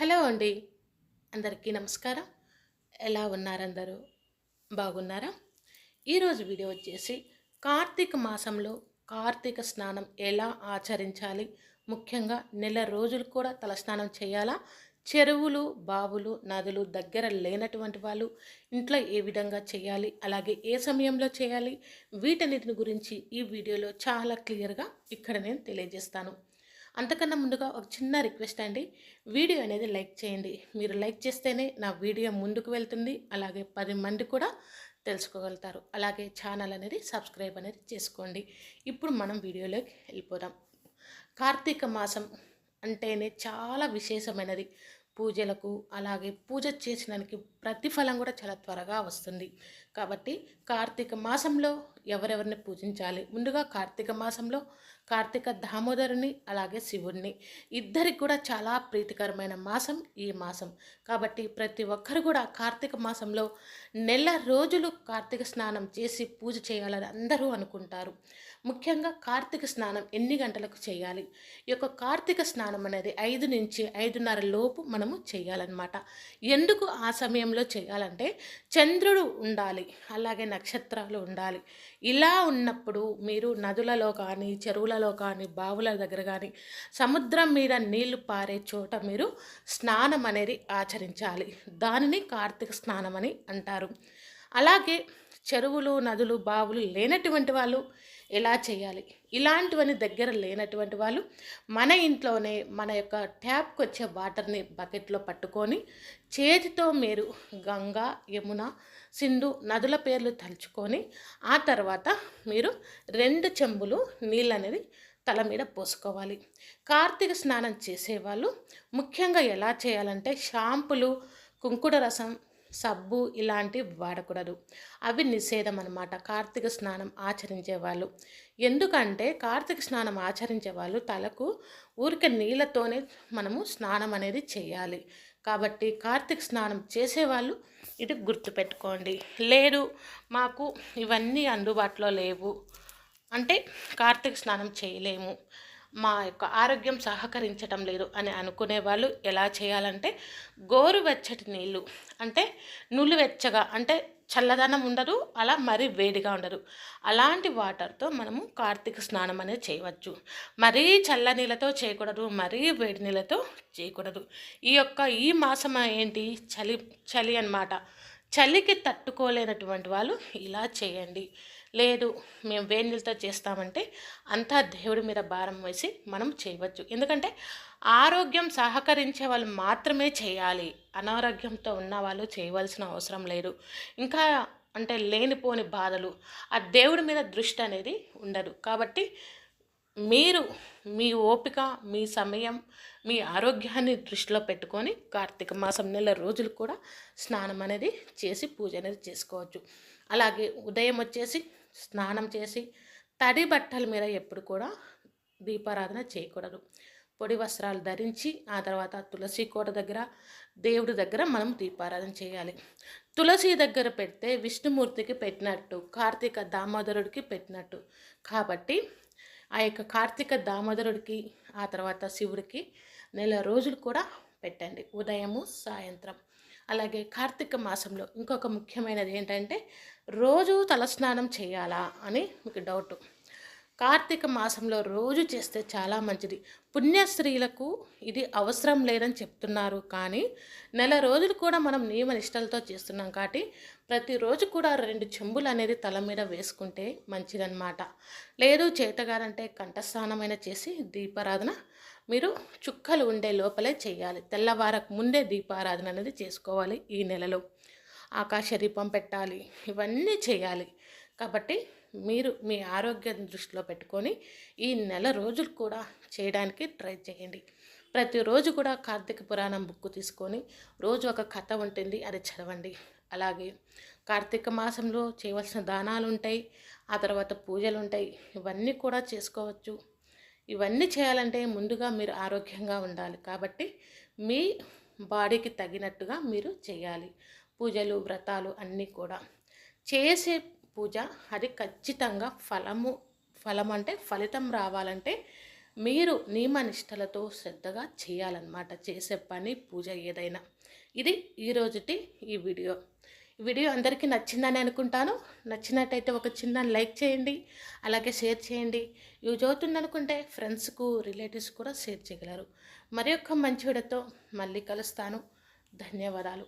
Hello అండి. అందరికీ నమస్కారం. ఎలా ఉన్నారందరూ బాగున్నారా? ఈరోజు వీడియో వచ్చేసి కార్తీక మాసంలో కార్తీక స్నానం ఎలా ఆచరించాలి? ముఖ్యంగా నెల రోజులు కూడా తలస్నానం చేయాలా? చెరువులు బావులు నదులు దగ్గర లేనటువంటి వాళ్ళు ఇంట్లో ఏ విధంగా చేయాలి? అలాగే ఏ సమయంలో చేయాలి? వీటన్నిటిని గురించి ఈ వీడియోలో చాలా క్లియర్గా ఇక్కడ నేను తెలియజేస్తాను. అంతకన్నా ముందుగా ఒక చిన్న రిక్వెస్ట్ అండి. వీడియో అనేది లైక్ చేయండి. మీరు లైక్ చేస్తేనే నా వీడియో ముందుకు వెళ్తుంది. అలాగే పది మంది కూడా తెలుసుకోగలుగుతారు. అలాగే ఛానల్ అనేది సబ్స్క్రైబ్ అనేది చేసుకోండి. ఇప్పుడు మనం వీడియోలోకి వెళ్ళిపోదాం. కార్తీక మాసం అంటేనే చాలా విశేషమైనది. పూజలకు అలాగే పూజ చేసినానికి ప్రతిఫలం కూడా చాలా త్వరగా వస్తుంది. కాబట్టి కార్తీక మాసంలో ఎవరెవరిని పూజించాలి? ముందుగా కార్తీక మాసంలో కార్తీక దామోదరుని అలాగే శివుడిని ఇద్దరికి కూడా చాలా ప్రీతికరమైన మాసం ఈ మాసం. కాబట్టి ప్రతి ఒక్కరు కూడా కార్తీక మాసంలో నెల రోజులు కార్తీక స్నానం చేసి పూజ చేయాలని అందరూ అనుకుంటారు. ముఖ్యంగా కార్తీక స్నానం ఎన్ని గంటలకు చేయాలి? ఈ యొక్క కార్తీక స్నానం అనేది ఐదు నుంచి ఐదున్నర లోపు మనము చేయాలన్నమాట. ఎందుకు ఆ సమయంలో చేయాలంటే చంద్రుడు ఉండాలి అలాగే నక్షత్రాలు ఉండాలి. ఇలా ఉన్నప్పుడు మీరు నదులలో కానీ చెరువులలో కానీ బావుల దగ్గర కానీ సముద్రం మీద నీళ్ళు పారే చోట మీరు స్నానం అనేది ఆచరించాలి. దానిని కార్తీక స్నానం అని అంటారు. అలాగే చెరువులు నదులు బావులు లేనటువంటి వాళ్ళు ఎలా చేయాలి? ఇలాంటివన్నీ దగ్గర లేనటువంటి వాళ్ళు మన ఇంట్లోనే మన యొక్క ట్యాప్కి వచ్చే వాటర్ని బకెట్లో పట్టుకొని చేతితో మీరు గంగా యమున సింధు నదుల పేర్లు తలుచుకొని ఆ తర్వాత మీరు రెండు చెంబులు నీళ్ళు అనేది తల మీద పోసుకోవాలి. కార్తీక స్నానం చేసేవాళ్ళు ముఖ్యంగా ఎలా చేయాలంటే షాంపులు కుంకుడ రసం సబ్బు ఇలాంటివి వాడకూడదు. అవి నిషేధం అనమాట కార్తీక స్నానం ఆచరించే వాళ్ళు ఎందుకంటే కార్తీక స్నానం ఆచరించే వాళ్ళు తలకు ఊరికే నీళ్ళతోనే మనము స్నానం అనేది చేయాలి. కాబట్టి కార్తీక స్నానం చేసేవాళ్ళు ఇది గుర్తుపెట్టుకోండి. లేదు మాకు ఇవన్నీ అందుబాటులో లేవు. అంటే కార్తీక స్నానం చేయలేము. మా యొక్క ఆరోగ్యం సహకరించటం లేదు అని అనుకునే వాళ్ళు ఎలా చేయాలంటే గోరువెచ్చటి నీళ్ళు అంటే నులివెచ్చగా అంటే చల్లదనం ఉండదు అలా మరీ వేడిగా ఉండదు. అలాంటి వాటర్తో మనము కార్తీక స్నానం అనేది చేయవచ్చు. మరీ చల్ల నీళ్ళతో చేయకూడదు మరీ వేడి నీళ్ళతో చేయకూడదు. ఈ యొక్క ఈ మాసం ఏంటి? చలి చలి అన్నమాట. చలికి తట్టుకోలేనటువంటి వాళ్ళు ఇలా చేయండి. లేదు మేము వేణులతో చేస్తామంటే అంతా దేవుడి మీద భారం వేసి మనం చేయవచ్చు. ఎందుకంటే ఆరోగ్యం సహకరించే వాళ్ళు మాత్రమే చేయాలి. అనారోగ్యంతో ఉన్న వాళ్ళు చేయవలసిన అవసరం లేదు. ఇంకా అంటే లేనిపోని బాధలు ఆ దేవుడి మీద దృష్టి అనేది ఉండదు. కాబట్టి మీరు మీ ఓపిక మీ సమయం మీ ఆరోగ్యాన్ని దృష్టిలో పెట్టుకొని కార్తీక మాసం నెల రోజులు కూడా స్నానం అనేది చేసి పూజ అనేది చేసుకోవచ్చు. అలాగే ఉదయం వచ్చేసి స్నానం చేసి తడి బట్టల మీద ఎప్పుడు కూడా దీపారాధన చేయకూడదు. పొడి వస్త్రాలు ధరించి ఆ తర్వాత తులసి కోట దగ్గర దేవుడి దగ్గర మనం దీపారాధన చేయాలి. తులసి దగ్గర పెడితే విష్ణుమూర్తికి పెట్టినట్టు కార్తీక దామోదరుడికి పెట్టినట్టు. కాబట్టి ఆ యొక్క కార్తీక దామోదరుడికి ఆ తర్వాత శివుడికి నెల రోజులు కూడా పెట్టండి. ఉదయము సాయంత్రం. అలాగే కార్తీక మాసంలో ఇంకొక ముఖ్యమైనది ఏంటంటే రోజు తలస్నానం చేయాలా అని మీకు డౌట్. కార్తీక మాసంలో రోజు చేస్తే చాలా మంచిది. పుణ్యస్త్రీలకు ఇది అవసరం లేదని చెప్తున్నారు. కానీ నెల రోజులు కూడా మనం నియమ నిష్టలతో చేస్తున్నాం కాబట్టి ప్రతిరోజు కూడా రెండు చెంబులు అనేది తల మీద వేసుకుంటే మంచిదన్నమాట. లేదు చేతగారంటే కంఠస్నానమైన చేసి దీపారాధన మీరు చుక్కలు ఉండే లోపలే చేయాలి. తెల్లవారకు ముందే దీపారాధన అనేది చేసుకోవాలి ఈ నెలలో. ఆకాశ దీపం పెట్టాలి ఇవన్నీ చేయాలి. కాబట్టి మీరు మీ ఆరోగ్యం దృష్టిలో పెట్టుకొని ఈ నెల రోజులు కూడా చేయడానికి ట్రై చేయండి. ప్రతిరోజు కూడా కార్తీక పురాణం బుక్ తీసుకొని రోజు ఒక కథ ఉంటుంది అది చదవండి. అలాగే కార్తీక మాసంలో చేయవలసిన దానాలు ఉంటాయి ఆ తర్వాత పూజలు ఉంటాయి ఇవన్నీ కూడా చేసుకోవచ్చు. ఇవన్నీ చేయాలంటే ముందుగా మీరు ఆరోగ్యంగా ఉండాలి. కాబట్టి మీ బాడీకి తగినట్టుగా మీరు చేయాలి. పూజలు వ్రతాలు అన్నీ కూడా. చేసే పూజ అది ఖచ్చితంగా ఫలము ఫలం అంటే ఫలితం రావాలంటే మీరు నియమనిష్టలతో శ్రద్ధగా చేయాలన్నమాట. చేసే పని పూజ ఏదైనా. ఇది ఈరోజుటి ఈ వీడియో. వీడియో అందరికీ నచ్చిందని అనుకుంటాను. నచ్చినట్టయితే ఒక చిన్న లైక్ చేయండి. అలాగే షేర్ చేయండి. యూజ్ అవుతుందనుకుంటే ఫ్రెండ్స్కు రిలేటివ్స్ కూడా షేర్ చేయగలరు. మరి మంచి వీడియోతో మళ్ళీ కలుస్తాను. ధన్యవాదాలు.